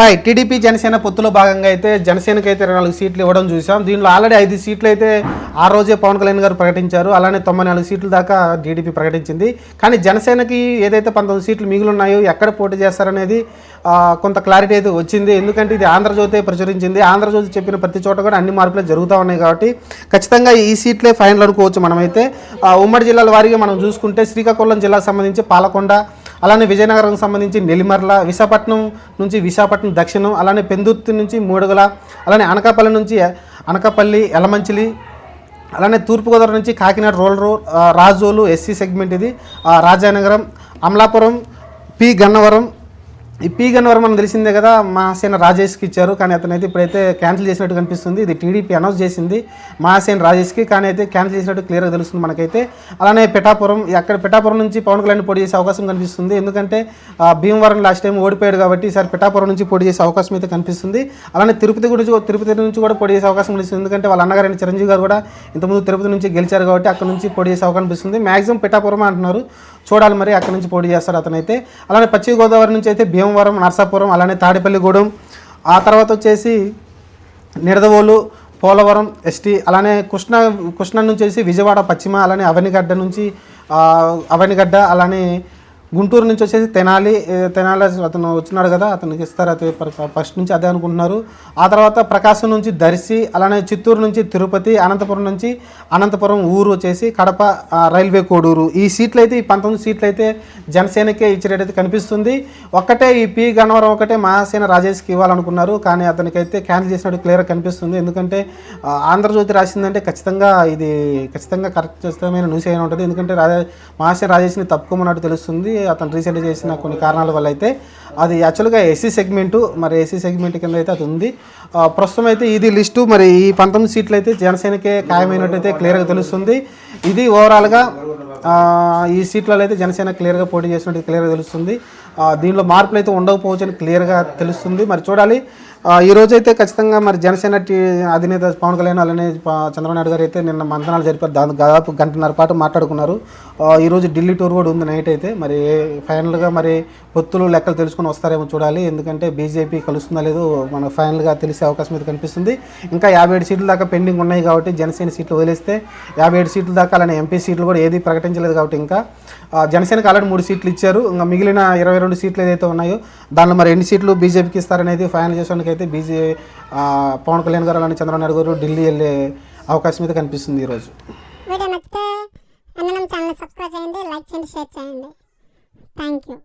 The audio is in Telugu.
హాయ్ టీడీపీ జనసేన పొత్తులో భాగంగా అయితే జనసేనకి అయితే ఇరవై నాలుగు సీట్లు ఇవ్వడం చూసాం. దీనిలో ఆల్రెడీ ఐదు సీట్లు అయితే ఆ రోజే పవన్ కళ్యాణ్ గారు ప్రకటించారు. అలానే తొంభై నాలుగు సీట్ల దాకా టీడీపీ ప్రకటించింది. కానీ జనసేనకి ఏదైతే పంతొమ్మిది సీట్లు మిగిలి ఉన్నాయో ఎక్కడ పోటీ చేస్తారనేది కొంత క్లారిటీ అయితే వచ్చింది. ఎందుకంటే ఇది ఆంధ్రజ్యోతి ప్రచురించింది. ఆంధ్రజ్యోతి చెప్పిన ప్రతి చోట కూడా అన్ని మార్పులు జరుగుతూ ఉన్నాయి కాబట్టి ఖచ్చితంగా ఈ సీట్లే ఫైనల్ అనుకోవచ్చు మనమైతే. ఉమ్మడి జిల్లాల వారీగా మనం చూసుకుంటే శ్రీకాకుళం జిల్లాకు సంబంధించి పాలకొండ అలానే విజయనగరం సంబంధించి నెల్లిమర్ల విశాఖపట్నం నుంచి విశాఖపట్నం దక్షిణం అలానే పెందుర్తి నుంచి మూడుగల అలానే అనకాపల్లి నుంచి అనకాపల్లి ఎలమంచిలి అలానే తూర్పుగోదావరి నుంచి కాకినాడ రోల్ రో రాజోలు ఎస్సీ సెగ్మెంట్ ఇది. రాజానగరం అమలాపురం పి గన్నవరం ఈ పీగన్ గన్నవరం మనం తెలిసిందే కదా మహాసేన రాజేష్కి ఇచ్చారు కానీ అతనైతే ఇప్పుడైతే క్యాన్సిల్ చేసినట్టు కనిపిస్తుంది. ఇది టీడీపీ అనౌన్స్ చేసింది మహాసేన రాజేష్కి కానీ అయితే క్యాన్సిల్ చేసినట్టు క్లియర్గా తెలుస్తుంది మనకైతే. అలానే పిఠాపురం అక్కడ పిఠాపురం నుంచి పవన్ కళ్యాణ్ పోటీ చేసే అవకాశం కనిపిస్తుంది. ఎందుకంటే ఆ, భీమవరం లాస్ట్ టైం ఓడిపోయాడు కాబట్టి ఈసారి పిఠాపురం నుంచి పోటీ చేసే అవకాశం అయితే కనిపిస్తుంది. అలానే తిరుపతి గురించి తిరుపతి నుంచి కూడా పోటీ చేసే అవకాశం కనిపిస్తుంది. ఎందుకంటే వాళ్ళ అన్నగారైన చిరంజీవి గారు కూడా ఇంతకుముందు తిరుపతి నుంచి గెలిచారు కాబట్టి అక్కడ నుంచి పోటీ చేసే అవకాశం కనిపిస్తుంది. మ్యాక్సిమం పిఠాపురం అంటున్నారు. చూడాలి మరి అక్కడ నుంచి పోటీ చేస్తారు అతనైతే. అలానే పశ్చిమ గోదావరి నుంచి అయితే భీమవరం నర్సాపురం అలానే తాడేపల్లిగూడెం ఆ తర్వాత వచ్చేసి నిడదవోలు పోలవరం ఎస్టీ అలానే కృష్ణ కృష్ణ నుంచి వచ్చేసి విజయవాడ పశ్చిమ అలానే అవనిగడ్డ నుంచి అవనిగడ్డ అలానే గుంటూరు నుంచి వచ్చేసి తెనాలి తెనాలి అతను వచ్చినాడు కదా అతనికి ఇస్తారు అది ఫస్ట్ నుంచి అదే అనుకుంటున్నారు. ఆ తర్వాత ప్రకాశం నుంచి దర్శి అలానే చిత్తూరు నుంచి తిరుపతి అనంతపురం నుంచి అనంతపురం ఊరు వచ్చేసి కడప రైల్వే కోడూరు. ఈ సీట్లు అయితే ఈ పంతొమ్మిది సీట్లు అయితే జనసేనకే ఇచ్చేటైతే కనిపిస్తుంది. ఒక్కటే ఈ పి గన్నవరం ఒకటే మహాసేన రాజేష్కి ఇవ్వాలనుకున్నారు. కానీ అతనికైతే క్యాన్సిల్ చేసినట్టు క్లియర్గా కనిపిస్తుంది. ఎందుకంటే ఆంధ్రజ్యోతి రాసిందంటే ఖచ్చితంగా ఇది ఖచ్చితంగా కరెక్ట్ ఖచ్చితమైన న్యూస్ అయినా ఉంటుంది. ఎందుకంటే రాజ మహాసేన రాజేష్ని తప్పుకోమన్నట్టు తెలుస్తుంది. అతను రీసెంట్ చేసిన కొన్ని కారణాల వల్ల అయితే అది యాక్చువల్గా ఎస్సీ సెగ్మెంటు మరి ఎస్సీ సెగ్మెంట్ కింద అయితే అది ఉంది. ప్రస్తుతం అయితే ఇది లిస్టు మరి ఈ పంతొమ్మిది సీట్లు అయితే జనసేనకే ఖాయమైనట్టయితే క్లియర్గా తెలుస్తుంది. ఇది ఓవరాల్గా ఈ సీట్లలో అయితే జనసేన క్లియర్గా పోటీ చేసినట్టు క్లియర్గా తెలుస్తుంది. దీనిలో మార్పులు అయితే ఉండకపోవచ్చు అని క్లియర్గా తెలుస్తుంది. మరి చూడాలి ఆ, ఈ రోజు అయితే ఖచ్చితంగా మరి జనసేన టీ అధినేత పవన్ కళ్యాణ్ అలానే చంద్రబాబు నాయుడు గారు అయితే నిన్న మంతనాలు జరిపారు. దాని దాదాపు గంటన్నర పాటు మాట్లాడుకున్నారు. ఈరోజు ఢిల్లీ టూర్ కూడా ఉంది నైట్ అయితే. మరి ఫైనల్గా మరి పొత్తులు లెక్కలు తెలుసుకొని వస్తారేమో చూడాలి. ఎందుకంటే బీజేపీ కలుస్తుందా లేదో మనకు ఫైనల్గా తెలిసే అవకాశం అయితే కనిపిస్తుంది. ఇంకా యాభై ఏడు సీట్ల దాకా పెండింగ్ ఉన్నాయి కాబట్టి జనసేన సీట్లు వదిలేస్తే యాభై ఏడు సీట్ల దాకా అలానే ఎంపీ సీట్లు కూడా ఏది ప్రకటించలేదు కాబట్టి ఇంకా జనసేనకు జనసేనకి ఆల్రెడీ మూడు సీట్లు ఇచ్చారు. ఇంకా మిగిలిన ఇరవై రెండు సీట్లు ఏదైతే ఉన్నాయో దానిలో మరి ఎన్ని సీట్లు బీజేపీకి ఇస్తారనేది ఫైనల్ చేసేందుకు అయితే బీజే పవన్ కళ్యాణ్ గారు అలానే చంద్రబాబు నాయుడు గారు ఢిల్లీ వెళ్ళే అవకాశం అయితే కనిపిస్తుంది ఈరోజు. వీడియో నచ్చితే అన్నం ఛానల్ సబ్స్క్రైబ్ చేయండి లైక్ చేయండి షేర్ చేయండి. Thank you.